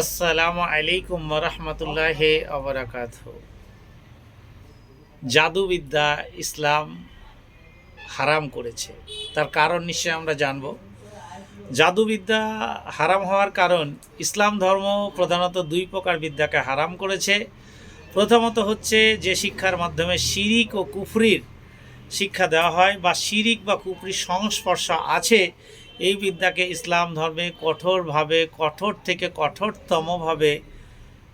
আসসালামু আলাইকুম রহমতুল্লাহ অবরাকাত জাদুবিদ্যা ইসলাম হারাম করেছে। তার কারণ নিশ্চয়ই আমরা জানব। জাদুবিদ্যা হারাম হওয়ার কারণ ইসলাম ধর্ম প্রধানত দুই প্রকার বিদ্যাকে হারাম করেছে। প্রথমত হচ্ছে যে শিক্ষার মাধ্যমে শিরিক ও কুফরির শিক্ষা দেওয়া হয় বা শিরিক বা কুফরির সংস্পর্শ আছে এই বিদ্যাকে ইসলাম ধর্মে কঠোরভাবে, কঠোর থেকে কঠোরতমভাবে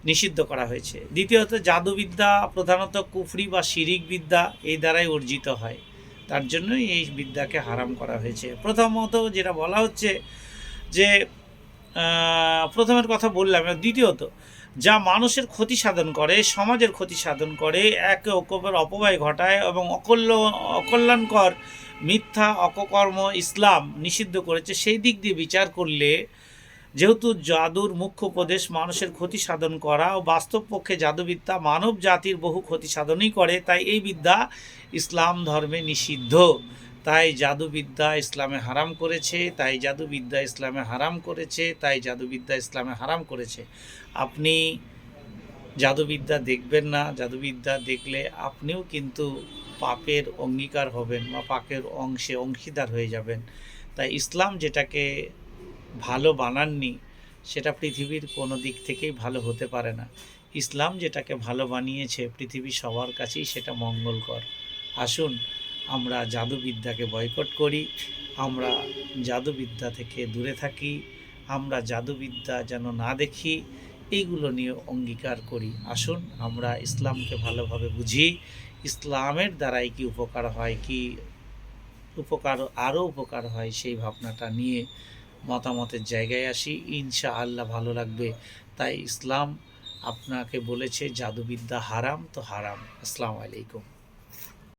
নিষিদ্ধ করা হয়েছে। দ্বিতীয়ত, জাদুবিদ্যা, প্রধানত কুফরি বা শিরিক বিদ্যা এই দ্বারাই অর্জিত হয়। তার জন্যই এই বিদ্যাকে হারাম করা হয়েছে। প্রথমত যেটা বলা হচ্ছে যে প্রথমের কথা বললাম দ্বিতীয়ত, যা মানুষের ক্ষতি সাধন করে, সমাজের ক্ষতি সাধন করে, একে অপরের অপব্যয় ঘটায় এবং অকল্য, অকল্যাণকর মিথ্যা, অপকর্ম, ইসলাম নিষিদ্ধ করেছে, সেই দিক দিয়ে বিচার করলে যেহেতু জাদুর মুখ্য উপদেশ মানুষের ক্ষতি সাধন করা ও বাস্তব পক্ষে জাদুবিদ্যা মানব জাতির বহু ক্ষতি সাধনই করে, তাই এই বিদ্যা ইসলাম ধর্মে নিষিদ্ধ। তাই জাদুবিদ্যা ইসলামে হারাম করেছে, তাই জাদুবিদ্যা ইসলামে হারাম করেছে, তাই জাদুবিদ্যা ইসলামে হারাম করেছে। আপনি জাদুবিদ্যা দেখবেন না, জাদুবিদ্যা দেখলে আপনিও কিন্তু পাপের অঙ্গীকার হবেন বা পাপের অংশে অংশীদার হয়ে যাবেন। তাই ইসলাম যেটাকে ভালো বানাননি, সেটা পৃথিবীর কোনো দিক থেকেই ভালো হতে পারে না। ইসলাম যেটাকে ভালো বানিয়েছে পৃথিবী সবার কাছেই সেটা মঙ্গলকর। আসুন, আমরা জাদুবিদ্যাকে বয়কট করি, আমরা জাদুবিদ্যা থেকে দূরে থাকি, আমরা জাদুবিদ্যা যেন না দেখি এইগুলো নিয়ে অঙ্গীকার করি। আসুন, আমরা ইসলামকে ভালোভাবে বুঝি। ইসলামের দ্বারাই কি উপকার হয়, কি উপকার, আরও উপকার হয়, সেই ভাবনাটা নিয়ে মতামতের জায়গায় আসি। ইনশা আল্লাহ ভালো লাগবে। তাই ইসলাম আপনাকে বলেছে, জাদুবিদ্যা হারাম তো হারাম। আসসালামু আলাইকুম।